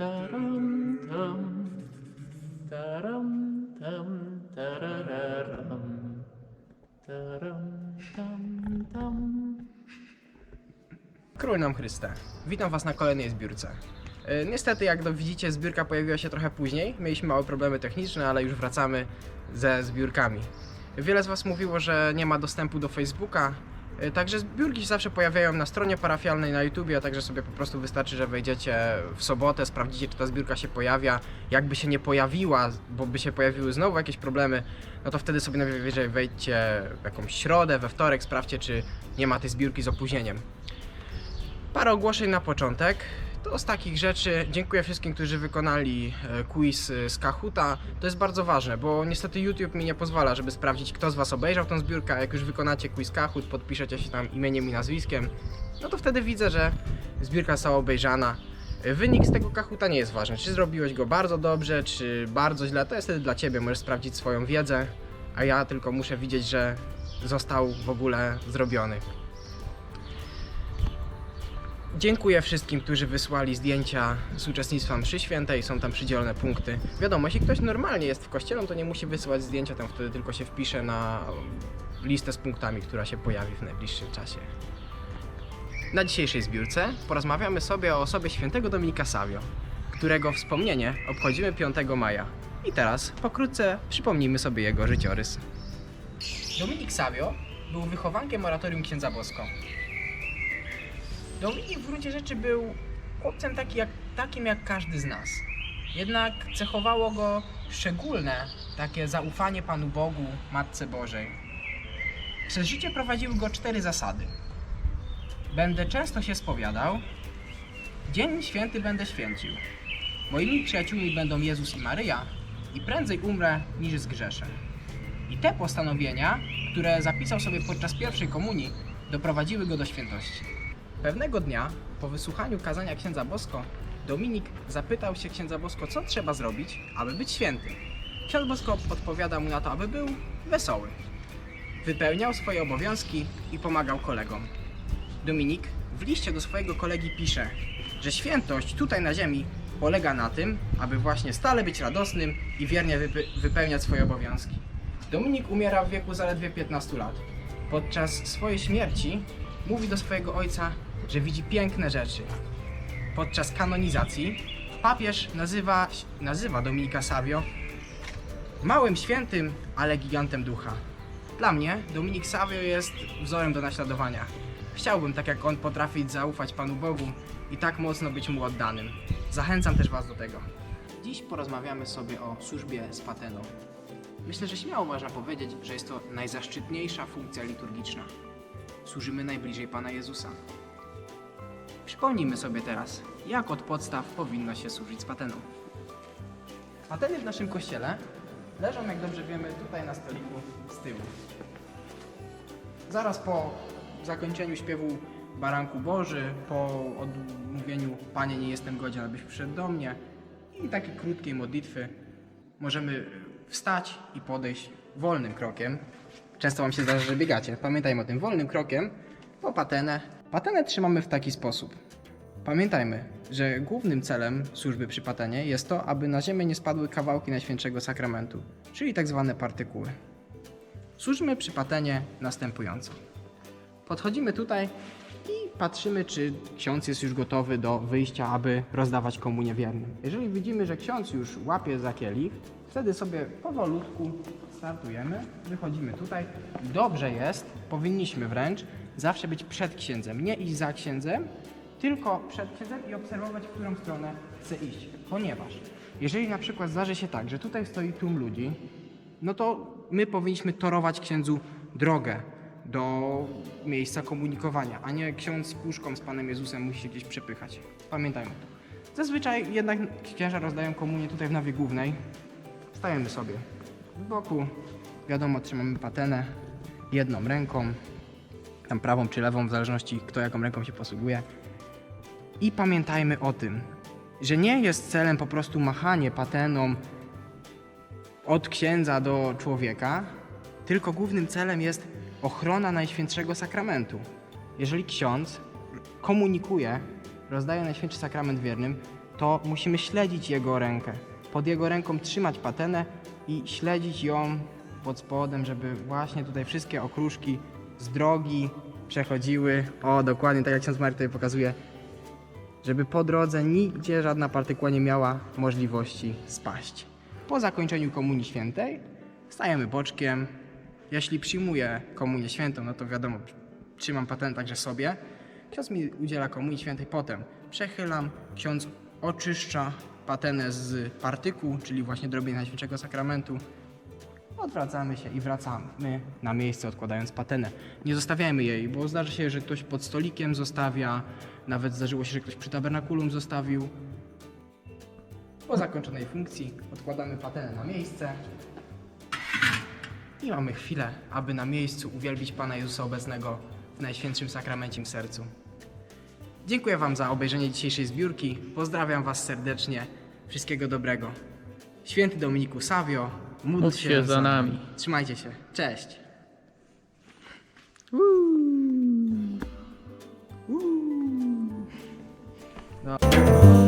taram, tam, taram, tam, tarararam, taram, tam, tam. Król nam Chryste. Witam Was na kolejnej zbiórce. E, Niestety, jak to widzicie, zbiórka pojawiła się trochę później. Mieliśmy małe problemy techniczne, ale już wracamy ze zbiórkami. Wiele z Was mówiło, że nie ma dostępu do Facebooka, także zbiórki się zawsze pojawiają na stronie parafialnej na YouTubie, a także sobie po prostu wystarczy, że wejdziecie w sobotę, sprawdzicie, czy ta zbiórka się pojawia. Jakby się nie pojawiła, bo by się pojawiły znowu jakieś problemy, no to wtedy sobie najwyżej wejdźcie w jakąś środę, we wtorek, sprawdźcie, czy nie ma tej zbiórki z opóźnieniem. Parę ogłoszeń na początek. To z takich rzeczy dziękuję wszystkim, którzy wykonali e, quiz e, z Kahuta. To jest bardzo ważne, bo niestety YouTube mi nie pozwala, żeby sprawdzić, kto z Was obejrzał tą zbiórkę. A jak już wykonacie quiz Kahoot, podpiszecie się tam imieniem i nazwiskiem, no to wtedy widzę, że zbiórka została obejrzana. E, Wynik z tego Kahuta nie jest ważny. Czy zrobiłeś go bardzo dobrze, czy bardzo źle, to jest wtedy dla Ciebie. Możesz sprawdzić swoją wiedzę, a ja tylko muszę widzieć, że został w ogóle zrobiony. Dziękuję wszystkim, którzy wysłali zdjęcia z uczestnictwa mszy świętej, są tam przydzielone punkty. Wiadomo, jeśli ktoś normalnie jest w kościele, to nie musi wysyłać zdjęcia, tam wtedy tylko się wpisze na listę z punktami, która się pojawi w najbliższym czasie. Na dzisiejszej zbiórce porozmawiamy sobie o osobie świętego Dominika Savio, którego wspomnienie obchodzimy 5 maja. I teraz pokrótce przypomnijmy sobie jego życiorys. Dominik Savio był wychowankiem oratorium księdza Bosko. Dominik w gruncie rzeczy był chłopcem taki jak, takim jak każdy z nas. Jednak cechowało go szczególne takie zaufanie Panu Bogu, Matce Bożej. Przez życie prowadziły go cztery zasady. Będę często się spowiadał, dzień święty będę święcił. Moimi przyjaciółmi będą Jezus i Maryja i prędzej umrę niż zgrzeszę. I te postanowienia, które zapisał sobie podczas pierwszej komunii, doprowadziły go do świętości. Pewnego dnia, po wysłuchaniu kazania księdza Bosko, Dominik zapytał się księdza Bosko, co trzeba zrobić, aby być świętym. Ksiądz Bosko odpowiada mu na to, aby był wesoły. Wypełniał swoje obowiązki i pomagał kolegom. Dominik w liście do swojego kolegi pisze, że świętość tutaj na ziemi polega na tym, aby właśnie stale być radosnym i wiernie wype- wypełniać swoje obowiązki. Dominik umiera w wieku zaledwie 15 lat. Podczas swojej śmierci mówi do swojego ojca, że widzi piękne rzeczy. Podczas kanonizacji papież nazywa, nazywa Dominika Savio małym świętym, ale gigantem ducha. Dla mnie Dominik Savio jest wzorem do naśladowania. Chciałbym, tak jak on, potrafić zaufać Panu Bogu i tak mocno być Mu oddanym. Zachęcam też Was do tego. Dziś porozmawiamy sobie o służbie z pateną. Myślę, że śmiało można powiedzieć, że jest to najzaszczytniejsza funkcja liturgiczna. Służymy najbliżej Pana Jezusa. Przypomnijmy sobie teraz, jak od podstaw powinno się służyć z pateną. Pateny w naszym kościele leżą, jak dobrze wiemy, tutaj na stoliku z tyłu. Zaraz po zakończeniu śpiewu Baranku Boży, po odmówieniu Panie nie jestem godzien, abyś przyszedł do mnie i takiej krótkiej modlitwy możemy wstać i podejść wolnym krokiem. Często Wam się zdarza, że biegacie. Pamiętajmy o tym wolnym krokiem po patenę. Patenę trzymamy w taki sposób. Pamiętajmy, że głównym celem służby przy patenie jest to, aby na ziemię nie spadły kawałki Najświętszego Sakramentu, czyli tak zwane partykuły. Służmy przy patenie następująco. Podchodzimy tutaj i patrzymy, czy ksiądz jest już gotowy do wyjścia, aby rozdawać komunię wiernym. Jeżeli widzimy, że ksiądz już łapie za kielich, wtedy sobie powolutku startujemy, wychodzimy tutaj. Dobrze jest, powinniśmy wręcz zawsze być przed księdzem, nie iść za księdzem, tylko przed księdzem i obserwować, w którą stronę chce iść. Ponieważ jeżeli na przykład zdarzy się tak, że tutaj stoi tłum ludzi, no to my powinniśmy torować księdzu drogę do miejsca komunikowania, a nie ksiądz z puszką z Panem Jezusem musi się gdzieś przepychać. Pamiętajmy to. Zazwyczaj jednak księża rozdają komunię tutaj w nawie głównej. Stajemy sobie z boku, wiadomo, trzymamy patenę jedną ręką, tam prawą czy lewą, w zależności kto jaką ręką się posługuje. I pamiętajmy o tym, że nie jest celem po prostu machanie pateną od księdza do człowieka, tylko głównym celem jest ochrona Najświętszego Sakramentu. Jeżeli ksiądz komunikuje, rozdaje Najświętszy Sakrament wiernym, to musimy śledzić jego rękę. Pod jego ręką trzymać patenę i śledzić ją pod spodem, żeby właśnie tutaj wszystkie okruszki z drogi przechodziły. O, dokładnie tak jak ksiądz Marek tutaj pokazuje, żeby po drodze nigdzie żadna partykuła nie miała możliwości spaść. Po zakończeniu Komunii Świętej stajemy boczkiem. Jeśli przyjmuję Komunię Świętą, no to wiadomo, trzymam patent także sobie. Ksiądz mi udziela Komunii Świętej, potem przechylam, ksiądz oczyszcza patenę z partykuł, czyli właśnie drobiej Najświętszego Sakramentu. Odwracamy się i wracamy na miejsce, odkładając patenę. Nie zostawiajmy jej, bo zdarzy się, że ktoś pod stolikiem zostawia, nawet zdarzyło się, że ktoś przy tabernakulum zostawił. Po zakończonej funkcji odkładamy patenę na miejsce i mamy chwilę, aby na miejscu uwielbić Pana Jezusa obecnego w Najświętszym Sakramencie w sercu. Dziękuję Wam za obejrzenie dzisiejszej zbiórki. Pozdrawiam Was serdecznie. Wszystkiego dobrego. Święty Dominiku Savio, módl, Módl się za nami. Trzymajcie się. Cześć. No.